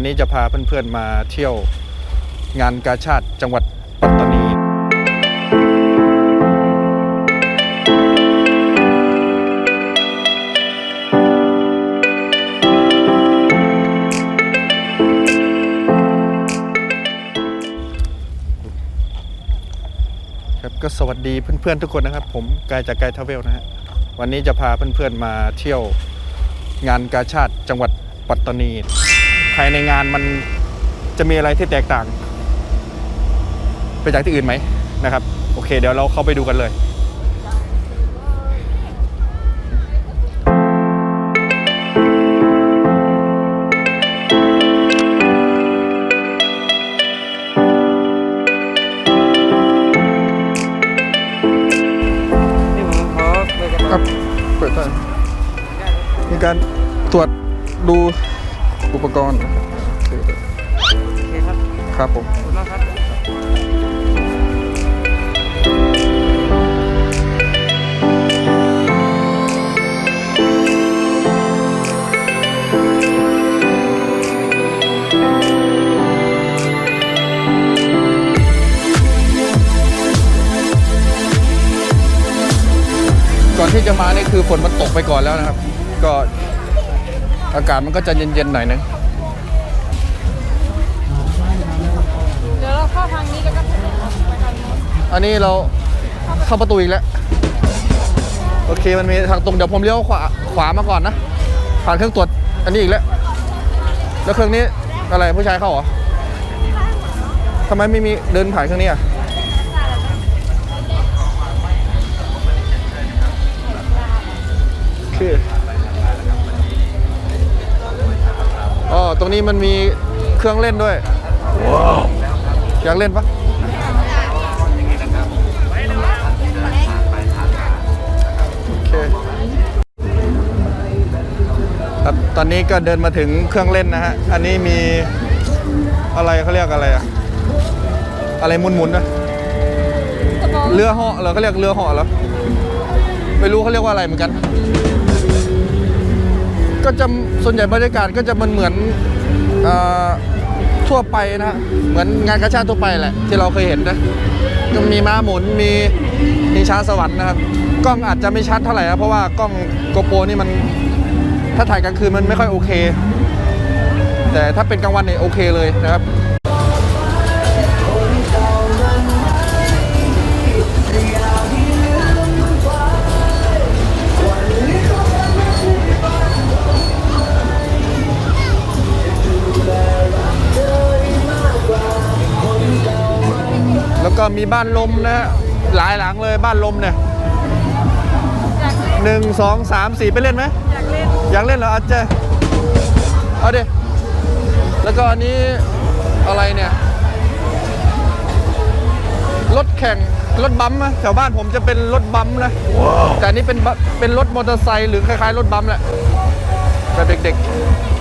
วันนี้จะพาเพื่อนๆมาเที่ยวงานกาชาติจังหวัดปัตตานีครับก็สวัสดีเพื่อนๆทุกคนนะครับ ผมกายจากกายทราเวลนะฮะวันนี้จะพาเพื่อนๆมาเที่ยวงานกาชาติจังหวัดปัตตานี ภายในงานมันจะมีอะไรที่แตกต่าง ไปจากที่อื่นไหมนะครับ โอเค เดี๋ยวเราเข้าไปดูกันเลยนี่ผมขอเปิดกันครับเปิดได้มีการตรวจดู อุปกรณ์นะครับโอเคครับครับผมขอบคุณมากครับก่อนที่จะมานี่คือฝนมันตกไปก่อนแล้วนะครับ ก็ อากาศมันก็จะเย็นๆหน่อยนึงเดี๋ยวเราเข้าทางนี้แล้วก็ไปทางนู้นอันนี้เราเข้าประตูอีกแล้ว โอเคมันมีทางตรงเดี๋ยวผมเลี้ยวขวาขวามาก่อนนะ ผ่านเครื่องตรวจอันนี้อีกแล้ว แล้วเครื่องนี้อะไรผู้ชายเข้าเหรอทำไมไม่มีเดินผ่านเครื่องนี้อะ ตรงนี้มันมีเครื่องเล่นด้วยอยากเล่นปะโอเคครับตอนนี้ก็เดินมาถึงเครื่องเล่นนะฮะ อันนี้มีอะไรเขาเรียกอะไรอะอะไรหมุนๆนะกระบอกเรือเหาะเหรอเขาเรียกเรือเหาะเหรอไม่รู้เขาเรียกว่าอะไรเหมือนกัน ก็จะส่วนใหญ่บรรยากาศก็จะมันเหมือนอทั่วไปนะฮะเหมือนงานกระชาติทั่วไปแหละที่เราเคยเห็นนะก็มีม้าหมุนมีมีช้าสวรรค์นะครับ กล้องอาจจะไม่ชัดเท่าไหร่นะเพราะว่ากล้องโกโปรนี่มันถ้าถ่ายกลางคืนมันไม่ค่อยโอเค แต่ถ้าเป็นกลางวันเนี่ยโอเคเลยนะครับ มีบ้านลมนะฮะหลายหลังเลยบ้านลมเนี่ยอยากเล่นหนึ่งสองสามสี่ไปเล่นไหมอยากเล่นอยากเล่นเหรออาจจะเอาดิแล้วก็อันนี้อะไรเนี่ยรถแข่งรถบัมป์นะแถวบ้านผมจะเป็นรถบัมป์นะแต่อันนี้เป็นบัเป็นรถมอเตอร์ไซค์หรือคล้ายๆรถบัมป์แหละแบบเด็กๆ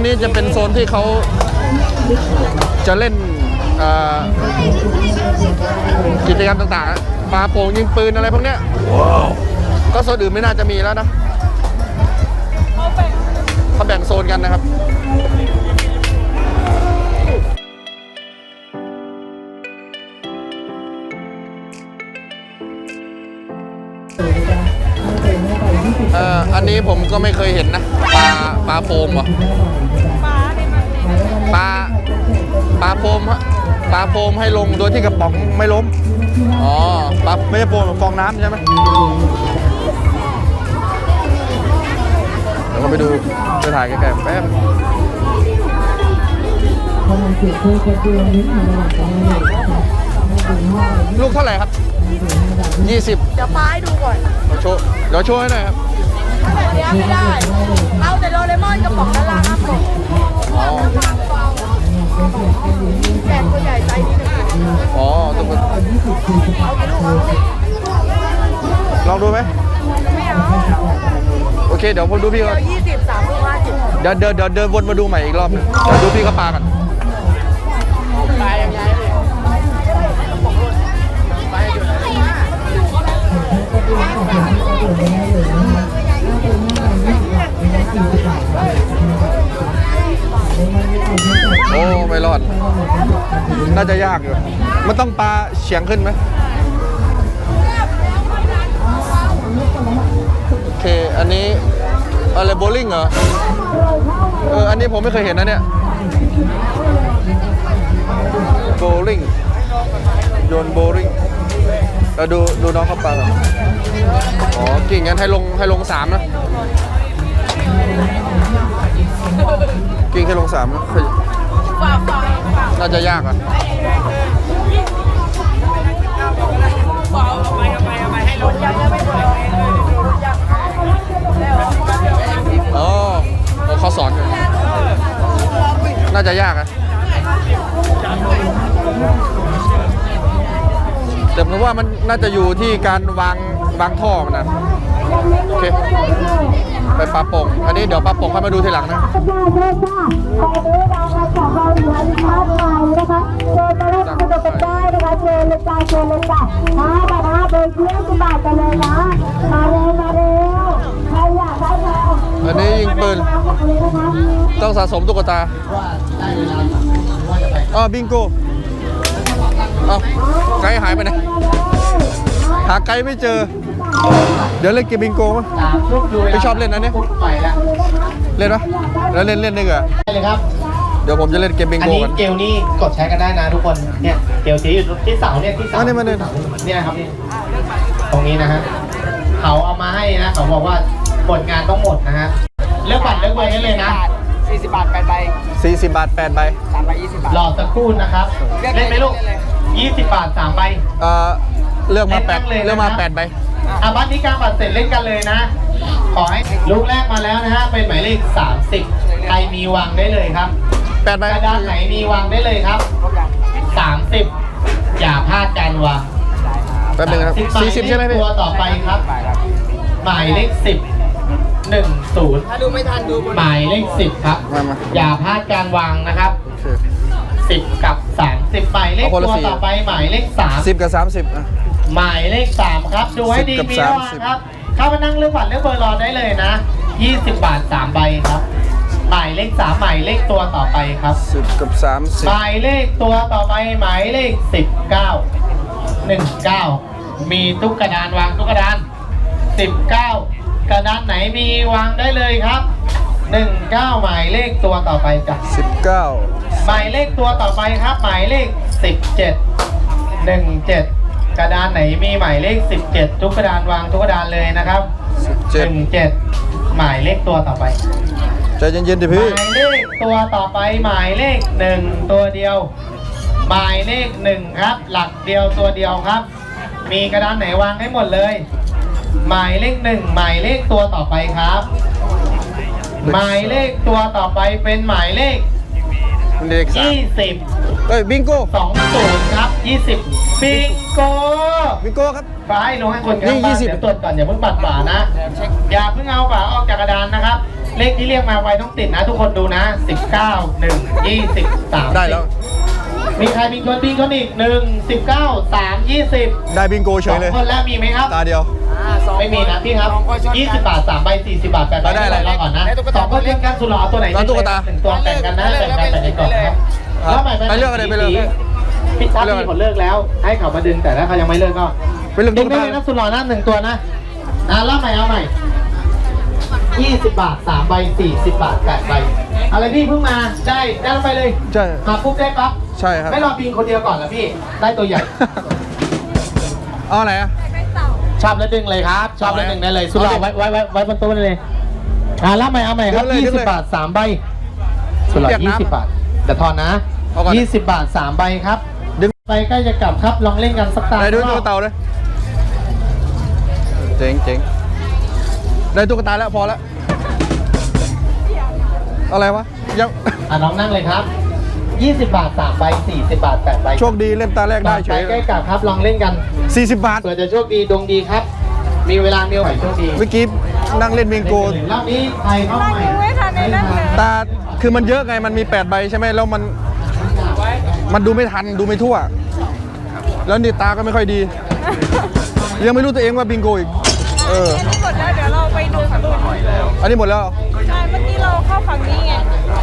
งนี้จะเป็นโซนที่เขาจะเล่นกิจกรรมต่างๆปลาโป่งยิงปืนอะไรพวกเนี้ยก็โซนอื่นไม่น่าจะมีแล้วนะเขาแบ่งโซนกันนะครับอันนี้ผมก็ไม่เคยเห็นนะ ปลาปลาโฟมเหรอ ปลาโฟมฮะปลาโฟมให้ลงโดยที่กระป๋องไม่ล้ม อ๋อปลาไม่ใช่โฟมฟองน้ำใช่ไหมเดี๋ยวเราไปดูไปถ่ายใกล้ๆแป๊บลูกเท่าไหร่ครับ20เดี๋ยวปลาให้ดูก่อนเดี๋ยวโชว์เดี๋ยวโชว์ให้หน่อยครับแบบนี้ไม่ได้ เอาแต่โดเรมอนกระป๋องละลาห้าปกอ๋ อแกะตัวใหญ่ไซส์นี้หนึ่งอ๋อทุกคนเอากี่ลูกเอาลองดูไหมไม่เอาโอเคเดี๋ยวผมดูพี่ก่อนยี่สิบสามลูกห้าสิบเดี๋ยวเดี๋ยวเดี๋ยวเดินวนมาดูใหม่อีกรอบหนึงเดี๋ยวดูพี่เขาปากัน น่าจะยากอยู่ มันต้องปลาเฉียงขึ้นไหมโอเค อันนี้อะไรโบลิ่งเหรอ เออ อันนี้ผมไม่เคยเห็นนะเนี่ยโบลิ่งโยนโบลิ่งเราดูดูน้องเขาปลาก่อนอ๋อกิ่งงั้นให้ลงให้ลงสามนะกิ่งให้ลงสามนะฝ่าฝ่า น่าจะยากอะฝ่าเอาไปเอาไปเอาไปให้รถยังยังไม่หมดเลยรถยังแล้วอ๋อเขาสอนอยู่น่าจะยากอะแต่ผมว่ามันน่าจะอยู่ที่การวางวางท่อมันนะโอเคไปปลาป่งอันนี้เดี๋ยวปลาป่งค่อยมาดูทีหลังนะ จ้าจ้าจ้าไปดูรางวัลจากเราอยู่อันมากมายนะคะเชิญมาเล่นสนุกกันได้นะคะเชิญเลยจ้าเชิญเลยจ้าห้าบาทห้าเบอร์เยี่ยมสิบบาทกันเลยนะมาเร็วมาเร็วใครอยากได้มาอันนี้ยิงปืนมาหมดเลยนะคะต้องสะสมตุ๊กตาอ๋อบิงโกเอ้าไกด์หายไปไหนหาไกด์ไม่เจอ เดี๋ยวเล่นเกมบิงโกมั้ยไม่ชอบเล่นนะเนี่ยไปแล้วเล่นปะแล้วเล่นเล่นได้เหรอได้เลยครับ เดี๋ยวผมจะเล่นเกมบิงอันโกนี้กันเกลนี่กดใช้กันได้นะทุกคนเนี่ยเกลชี้อยู่ที่เสาเนี่ยที่เสาอันนี้มันเนี่ยเนี่ยนะครับนี่ตรงนี้นะฮะเขาเอามาให้นะเขาบอกว่าหมดงานต้องหมดนะฮะเลือกบัตรเลือกใบได้เลยนะ40บาท8ใบ40 บาท8ใบ3ใบ20บาท รอสักครู่นะครับ เล่นไหมลูก20 บาท3ใบ เอ่อเลือกมาเล่น8เลยนะ เลือกมา8ใบอะบัตรนี้การบัตรเสร็จเล่นกันเลยนะ ขอให้ลูกแรกมาแล้วนะฮะ เป็นหมายเลข 30 ใครมีวางได้เลยครับ 8ใบกระดานไหนมีวางได้เลยครับ30อย่าพลาดการวางแป๊บนึงนะครับ40ใช่ไหมพี่ตัวต่อไปครับ หมายเลข10 10ถ้าดูไม่ทันดูบนหมายเลข10ครับมามาอย่าพลาดการวางนะครับโอเค10กับ30หมายเลขเอาคนละตัวสี่ต่อไปหมายเลข10กับ30อะ3หมายเลข3ครับ ดูให้ดี10กับมีระหว่าง30ครับ เข้ามานั่งเลือกบัตรเลือกเบอร์รอได้เลยนะ20บาท3ใบครับ หมายเลข3หมายเลขตัวต่อไปครับ10กับหมายเลขตัวต่อไปหมายเลข19 19มีตุ๊กกระดานวางตุ๊กกระดาน19กระดานไหนมีวางได้เลยครับ19หมายเลขตัวต่อไปจ้ะ30 19หมายเลขตัวต่อไปครับ หมายเลข17 17กระดานไหนมีหมายเลข17ทุกกระดานวางทุกกระดานเลยนะครับ17 17หมายเลขตัวต่อไป ใจเย็นๆดิหพี่ มายเลขตัวต่อไปหมายเลขหนึ่งตัวเดียว หมายเลขหนึ่งครับ หลักเดียวตัวเดียวครับ มีกระดานไหนวางให้หมดเลย หมายเลขหนึ่งหมายเลขตัวต่อไปครับ หมายเลขตัวต่อไปเป็นหมายเลข เด็กสามยี่สิบเฮ้ยบิงโกสองศูนย์ครับยี่สิบบิงโก บิงโกครับฝาให้ลงให้คนข้างนี่บ้าน20 เดี๋ยวตรวจก่อนอย่าเพิ่งปัดฝานะ อย่าเพิ่งเอาฝาออกจากกระดานนะครับ เลขที่เรียกมาไว้ต้องติดนะ ทุกคนดูนะ 19 1 20 30ได้แล้วมีใครมีคนดีคนอีก1 19 3 20ได้บิงโกเฉสอยงเลยคนแล้วมีไหมครับตาเดียวไม่มีนะพี่ครับ20บาท3ใบ40บาท8ใบได้อะไรรอก่อนนะสองคนเรียกกันสุดหล่อเอาตัวไหนเอาตุ๊กตาหนึ่งตัวแบ่งกันนะแบ่งกันแบ่งกันก่อนนะครับครับแล้วใหม่ไปเลือกอะไรไปเลือกพี่ถ้าพี่เขาเลิกแล้ว ให้เขามาดึงแต่ถ้าเขายังไม่เลิกก็ไปเลือกดึตุ๊งกได้ตาเลยนะสุดหล่อนะหนึ่งตัวนะอะแล้วใหม่เอาใหม่ 20 บาท3ใบ40 บาท8ใบอะไรพี่เพิ่งมาได้ได้ไปเลยใช่ มาปุ๊บได้ปั๊บใช่ครับ ไม่รอบินคนเดียวก่อนเหรอพี่ได้ตัวใหญ่ เอาไหนอะ ชอบแล้วดึงเลยครับ ชอบแล้วดึงได้เลยสุดหล่อเอาไว้ดิไว้ไว้ไว้บนโต๊ะได้เลยอ่ารับใหม่เอาใหม่ครับดึงเลยดึงเลย20 บาท3ใบสุดหล่อเปียกน้ำ20 บาทเดี๋ยวทอนนะเอาก่อน 20 บาท3ใบครับ ดึงไปใกล้จะกลับครับลองเล่นกันสักตาได้ดูรตุ๊อกบตาเต่าเลยเจ๋งเจ๋ง ได้ตุ๊กตาแล้วพอแล้ว อะไรวะยังอะน้องนั่งเลยครับ 20 บาท3ใบ40 บาท8ใบโชคดีเล่นตาแรกได้เฉไปยใกล้กลับครับลองเล่นกัน40 บาท เผื่อจะโชคดีดวงดีครับ มีเวลามีโอกาสโชคดีเมื่อกี้นั่งเล่นบิงโก รอบนี้ใครเข้าใหม่ไม่ทันในนั้นเลยตาคือมันเยอะไงมันมี 8 ใบใช่ไหมแล้วมันมันดูไม่ทันดูไม่ทั่ว แล้วนี่ตาก็ไม่ค่อยดี ยังไม่รู้ตัวเองว่าบิงโกอีก เออ อันนี้หมดแล้วใช่เมื่อกี้เราเข้าฝั่งนี้ไง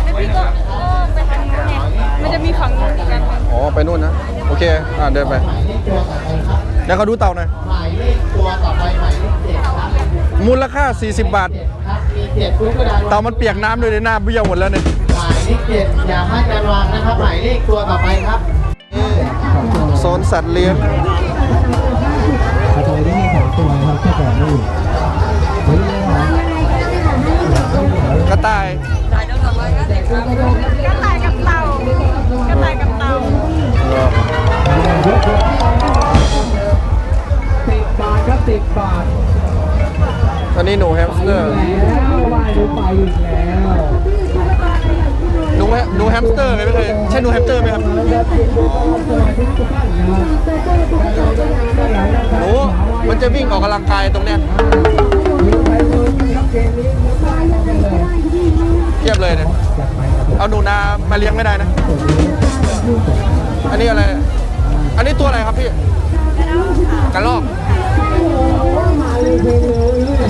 แล้วพี่ก็ก็ไปทางนู้นไงมันจะมีฝั่งนู้นอีกอันหนึ่งอ๋อไปนู่นนะ โอเค อ่าเดินไปเดี๋ยวเขาดูเต่าหน่อยหมายเลขตัวต่อไปหมายเลขเจ็ดครับมูลค่า 40 บาทครับมีเจ็ดพื้นกระดานเต่ามันเปียกน้ำด้วยในหน้าเบี้ยวหมดแล้วเนี่ยหมายเลขเจ็ดอย่าให้การวางนะครับ หมายเลขตัวต่อไปครับโซนสัตว์เลี้ยงกระต่าย กระต่ายกับเต่ากระต่ายกับเต่าสิบบาทครับสิบบาทตอนนี้หนูแฮมสเตอร์แล้วว่ายหนูไปอีกแล้วหนูแฮหนูแฮมสเตอร์ไหมไม่เคยใช่หนูแฮมสเตอร์ไหมครับหนูมันจะวิ่งออกกำลังกายตรงเนี้ยเเทียบเลยเนี่ยเอาหนูนามาเลี้ยงไม่ได้นะ อันนี้อะไร อันนี้ตัวอะไรครับพี่กระรอก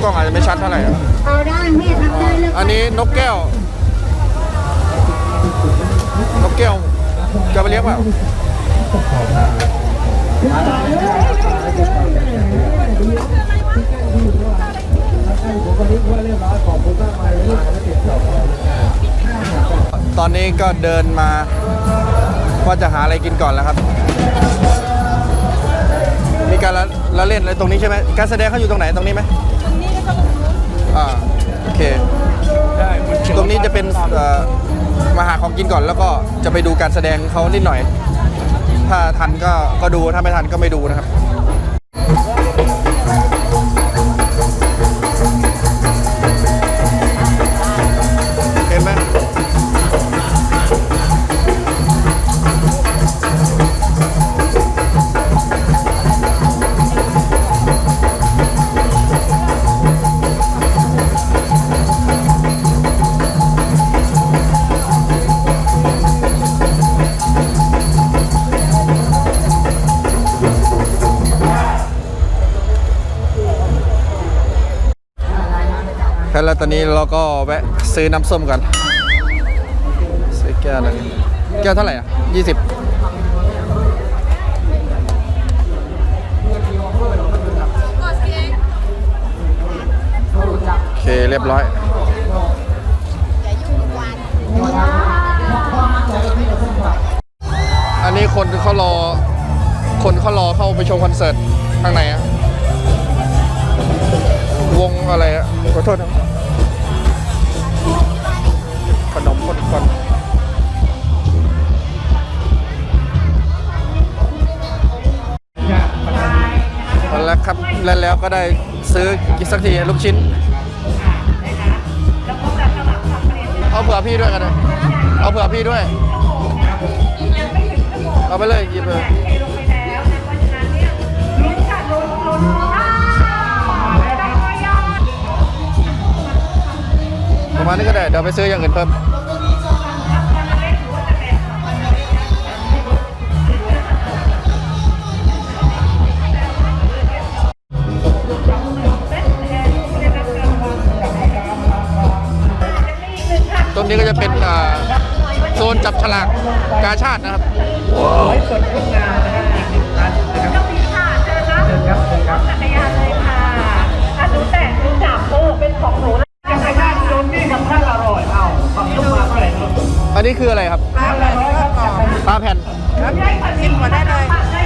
กล้องอาจจะไม่ชัดเท่าไหร่เอาได้แม่ทำได้เลยอันนี้นกแก้ว นกแก้ว จะไปเลี้ยงเปล่า ตอนนี้ก็เดินมาว่าจะหาอะไรกินก่อนแล้วครับ มีการละละเล่นอะไรตรงนี้ใช่ไหมการแสดงเขาอยู่ตรงไหนตรงนี้ไหมตรงนี้ก็ต้องนู้นอ่าโอเคตรงนี้จะเป็นเอ่อมาหาของกินก่อนแล้วก็จะไปดูการแสดงเขานิดหน่อย ถ้าทันก็ก็ดูถ้าไม่ทันก็ไม่ดูนะครับ ตอนนี้เราก็แวะซื้อน้ำส้มกัน ซื้อแก้วหนึงแก้วเท่าไหร่อะยี่สิบโอเคเรียบร้อย อันนี้คนเขารอ คนเขารอเข้าไปชมคอนเสิร์ตข้างในอะวงอะไรอะขอโทษนะ ขนมคนคนแล้วครับแล้วแล้วก็ได้ซื้อกินสักทีลูกชิ้น เอาเผื่อพี่ด้วยกันนะเอาเผื่อพี่ด้วย เอาไปเลยหยิบเลยประมาณนี้ก็ได้ เดี๋ยวไปซื้ออย่างอื่นเพิ่ม้ก็จะเป็นโซนจับฉลากกาชาตินะครับว้สดทุกงานนะครับอีกหนึ่งร้านนะครับต้องมีค่ะเจอครับเจอครับเจอครับจักรยานเลยค่ะอันนู้แต่นู้จับโอ้เป็นของหนูนะจักรยานโดนนี่กับท่านอร่อยเอาฝั่งลูกมาเท่าไหร่ครับอันนี้คืออะไรครับปลาแผ่นครับปลาแผ่นครับชิมมาอนได้เลย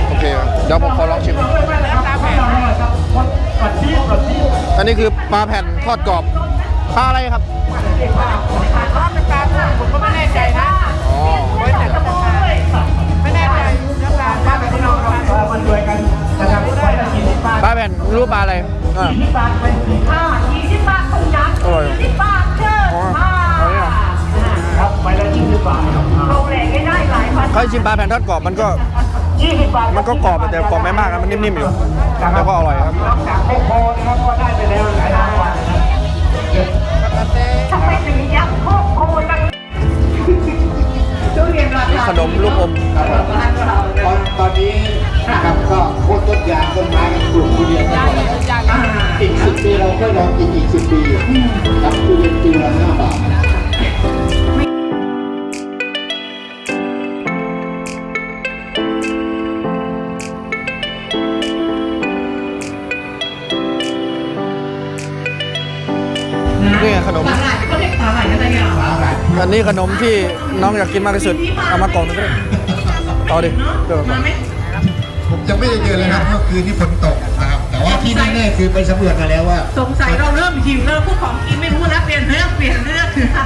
โอเคเดี๋ยวผมขอลองชิมปลาแผ่นอันนี้คือปลาแผ่นทอดกรอบ ปลาอะไรครับทอดเป็นปลาท่าผมก็ไม่แน่ใจนะอ๋อโอ้ยแต่ก็เป็นปลาไม่แน่ใจเนื้อปลาปลาแบบที่เราทำมันด้วยกันนะครับไปละกี่สิบบาทปลาแผ่นรูปปลาอะไรอ่าสิบบาทเป็นสี่ห้าอร่อยอ๋อเอาเนี่ยครับไปละยี่สิบบาทครับเคยชิมปลาแผ่นทอดกรอบมันก็ยี่สิบบาทมันก็กรอบแต่กรอบไม่มากนะมันนิ่มๆอยู่แต่ก็อร่อยครับนอกจากไม่พอนะครับก็ได้ไปแล้วหลายรางวัล นะครับขนมลูกอมตอนตอนนี้นะครับก็โค่นต้นยางต้นไม้กันปลูกทุเรียนกันหมดแล้วอีกสิบปีเราก็ลองกินอีกสิบปีครับทุเรียนปีละ ขนมที่น้องอยากกินมากที่สุด เอามากล่องหนึงก็ได้ต่อดิเดี๋ยวก่อนผมจะไม่ได้เจอเลยครับเมื่อคืนที่ฝนตกนะครับ แต่ว่าที่แน่ๆคือไปสำรวจมาแล้วว่าสงสัยเราเริ่มหิวแล้วพูดของกินไม่รู้แล้วเปลี่ยนเรื่องเปลี่ยนเรื่องค่ะ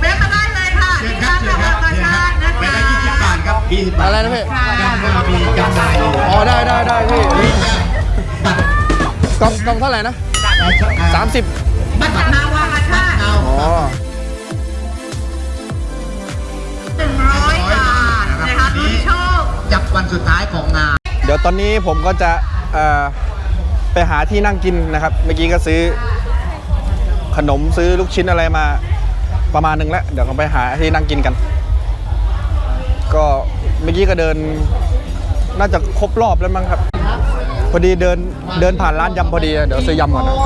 แวะมาได้เลยค่ะเชิญที่ครัร้าบนเชิธญรครรับมเชิญครับชาตินะไปคะละยี่สิบบาทครับยี่สิบบาทอะไรนะพี่ยังก็มีจำหน่ายอยู่อ๋อได้ได้ได้พี่บัตรกล่องกล่องเท่าไหร่นะ สามสิบ บัตรนาวาชาติเอาอ๋ วันสุดท้ายของงาน เดี๋ยวตอนนี้ผมก็จะเอ่อไปหาที่นั่งกินนะครับ เมื่อกี้ก็ซื้อขนมซื้อลูกชิ้นอะไรมาประมาณหนึ่งแล้ว เดี๋ยวเราไปหาที่นั่งกินกัน ก็เมื่อกี้ก็เดินน่าจะครบรอบแล้วมั้งครับ พอดีเดินเดินผ่านร้านยำพอดี เดี๋ยวซื้อยำก่อนนะ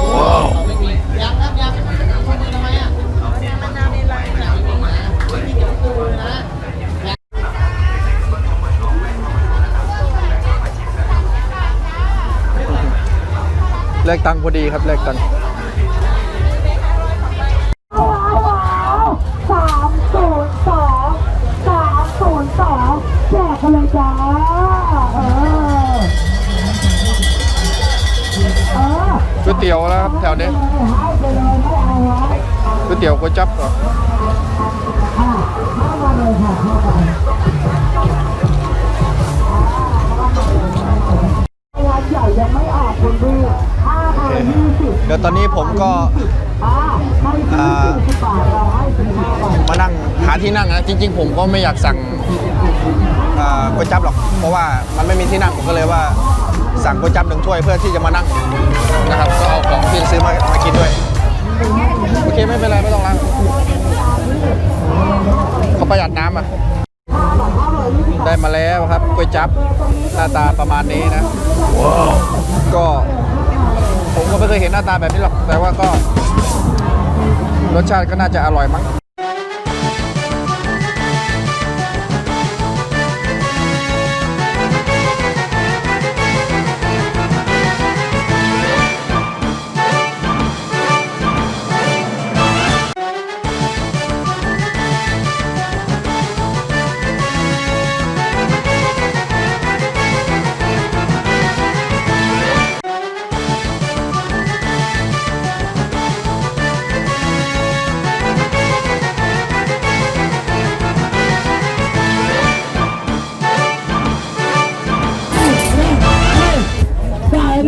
แลกตังค์พอดีครับแลกตังค์สามศูนย์สองสามศูนย์สองแจกกันเลยจ้าเออเออก๋วยเตี๋ยวแล้วครับแถวนี้ให้ไปเลยไม่เอาไว้ก๋วยเตี๋ยวก๋วยจั๊บเหรออะเข้ามาเลยค่ะเข้ามาวันใหญ่ยังไม่ออกคุณดูห้าพันยี่สิบ เดี๋ยวตอนนี้ผมก็อ่าไม่ถึงสี่สิบบาทเราให้สิบห้าบาทมานั่งหาที่นั่งนะจริง ๆ ผมก็ไม่อยากสั่งอ่าก๋วยจั๊บหรอก เพราะว่ามันไม่มีที่นั่งผมก็เลยว่าสั่งก๋วยจั๊บหนึ่งถ้วยเพื่อที่จะมานั่งนะครับก็เอาของที่ซื้อมามากินด้วยโอเคไม่เป็นไรไม่ต้องล้างเขาประหยัดน้ำอะได้มาแล้วครับก๋วยจั๊บหน้าตาประมาณนี้นะก็ ผมก็ไม่เคยเห็นหน้าตาแบบนี้หรอก แต่ว่าก็รสชาติก็น่าจะอร่อยมั้ง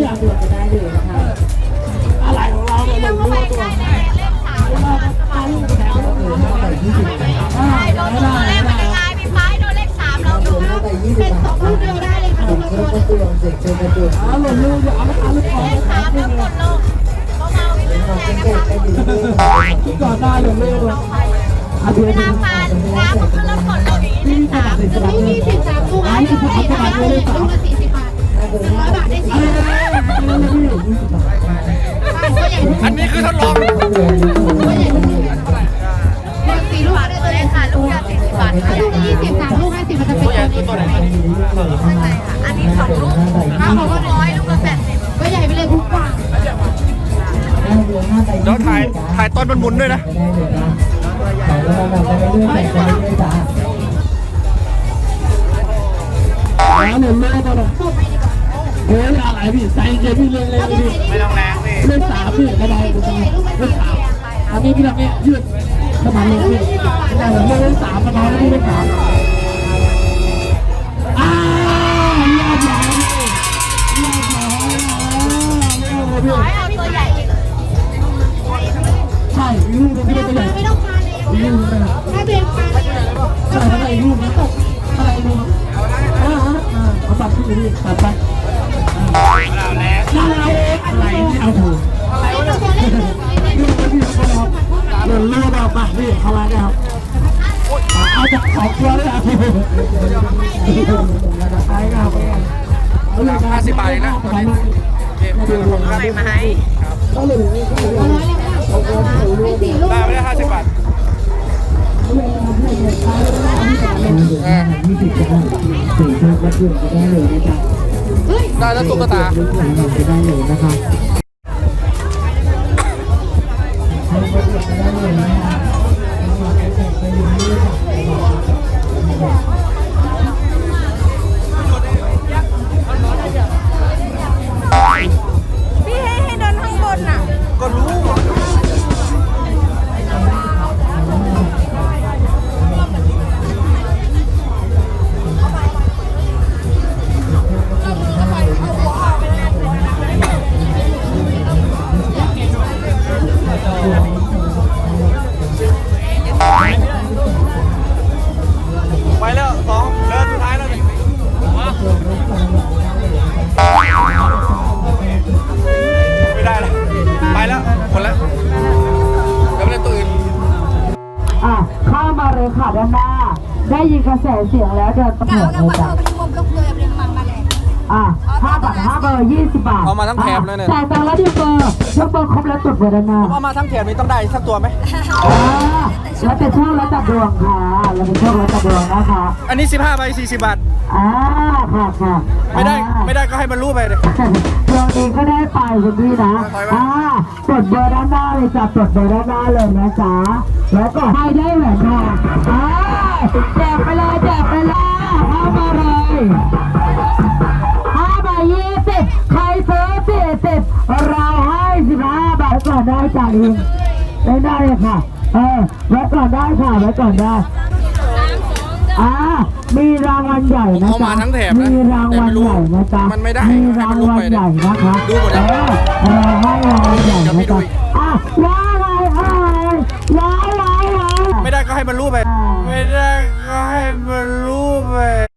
เราดูแล้วมันยังไงมีไฟโดนเลขสามเราดูเป็นสองลูกเดียวได้เลยค่ะเลขสามแล้วกดลงเบาๆนิดนึงแรงน้ำพันน้ำมันขึ้นแล้วกดลงอย่างนี้เลขสามนี่มีสิบสามลูกอันนี้สี่สิบบาทเลยลูกละสี่สิบบาท ร้อยบาทได้สี่สิบบาทอันนี้คือทดลองสี่ลูกได้ตัวเลขค่ะลูกละสี่สิบบาทค่ะยี่สิบสามลูกห้าสิบมันจะเป็นตัวใหญ่ตัวไหนค่ะ อันนี้สองลูกห้าลูกร้อยลูกละแปดสิบก็ใหญ่ไปเลยทุกกว่าเดี๋ยวถ่ายถ่ายตอนมันหมุนด้วยนะไแล้วหล่นเลยตอนนั้น เฮ้ยอะไรพี่ใจเย็นพี่เล่นเล่นพี่ไม่ต้องแรงพี่เล่นสามพี่ไม่ได้ไม่ได้เล่นสามอันนี้พี่ทำเนี่ยยืดสมานลงพี่ไม่ได้ผมเล่นสามมาน้อยแล้วพี่เล่นสามอ้าวเรียบร้อยพี่เรียบร้อยแล้วเรียบร้อยพี่ตัวใหญ่ใช่อีกลูกนึงพี่เล่นตัวใหญ่ไม่ต้องพาเลยอีกลูกนึงนะถ้าเดินพาใช่อะไรอีกลูกนะตกอะไรอีกลูกอ่าอ่าอ่าเอาตัดขึ้นดิตัดไป รื่องเลือดออกปาพี่เขาว่าเนี่ยครับเอาจากสองตัวเลยอะพี่ไอ้ครับเอาเลยห้าสิบบาทนะตอนนี้ใส่มาให้ก็เลยได้ไม่ได้ห้าสิบบาทยี่สิบจะได้สี่เท่าให้ได้แล้วตุ๊กตาหลังจะได้เลยนะครับ ร์ยกเบอร์ครบแล้วจดเบอร์ด้านหน้าเอามาทั้งแถบนี้ต้องได้สักตัวไหม อ่าแล้วแต่โชคแล้วแต่ดวงค่ะแล้วแต่โชคแล้วแต่ดวงนะคะอันนี้ 15ใบ40 บาท อ่าค่ะค่ะไม่ได้ อ่า ไม่ได้ก็ให้มันรู้ไปเลยดวงดีก็ได้ไปคุณพี่นะอ่าจดเบอร์ด้านหน้าเลยจ้ะจดเบอร์ด้านหน้าเลยนะจ๊ะ แล้วก็ให้ได้แหวนทองอ่าแจกไปเลยแจกไปเลยเข้ามาเลยห้าใบยี่สิบใครซื้อสี่สิบเราให้สิบห้า บาทก่อนได้จ้ะลิงได้ได้เลยค่ะ เออไว้ก่อนได้ค่ะไว้ก่อนได้อ่ามีรางวัลใหญ่นะเอาจ๊ะมาทั้งแถบนะมีรางวัลใหญ่นะจ๊ะมันไม่ได้มีรางวัลใหญ่นะคะดูหมดแล้วเออเออให้รางวัลใหญ่เดี๋ยวไม่นะดูจ๊ะอีกอะย้ายไว้เอ้ยย้ายไว้เอ้ยไม่ได้ก็ให้มันรู้ไป ไม่ได้ก็ให้มันรู้ไป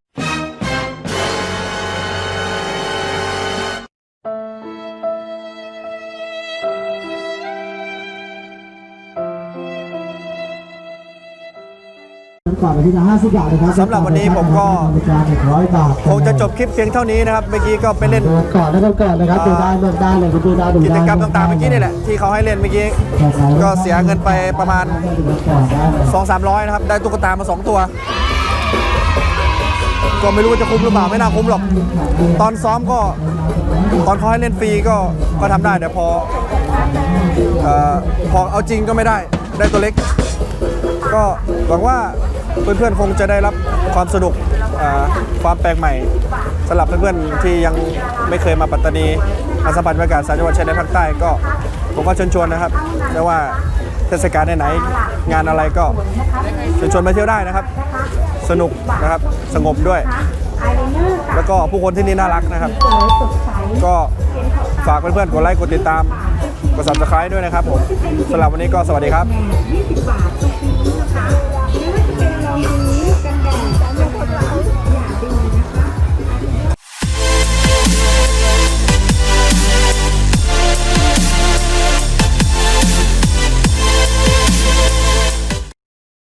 ก่อนไปที่ห้าสิบบาทนะครับสำหรับวันนี้ผมก็บริการหนึ่งร้อยบาทคงจะจบคลิปเพียงเท่านี้นะครับเมื่อกี้ก็ไปเล่นก่อนนะครับก่อนนะครับดูได้เลือกได้เลยคุณดูได้ดูได้กิจกรรมต่างๆเมื่อกี้นี่แหละที่เขาให้เล่นเมื่อกี้ก็เสียเงินไปประมาณก่อนได้เลย2 3 0 0นะครับได้ตุ๊กตามา 2 ตัวก็ไม่รู้ว่าจะคุ้มหรือเปล่าไม่น่าคุ้มหรอก ตอนซ้อมก็ตอนเขาให้เล่นฟรีก็ก็ทำได้แต่พอเอ่อพอเอาจริงก็ไม่ได้ได้ตัวเล็ก ก็หวังว่า เพื่อนๆคงจะได้รับความสนุกความแปลกใหม่สำหรับเพื่อนๆที่ยังไม่เคยมาปัตตานีมาสัมผัสบรรยากาศสามจังหวัดชายแดนภาคใต้ก็ผมก็เชิญชวนนะครับไม่ว่าเทศกาลไหนๆงานอะไรก็เชิญชวนมาเที่ยวได้นะครับ สนุกนะครับสงบด้วย แล้วก็ผู้คนที่นี่น่ารักนะครับ ก็ฝากเพื่อนๆกดไลค์กดติดตามกด subscribe ด้วยนะครับผมสำหรับวันนี้ก็สวัสดีครับ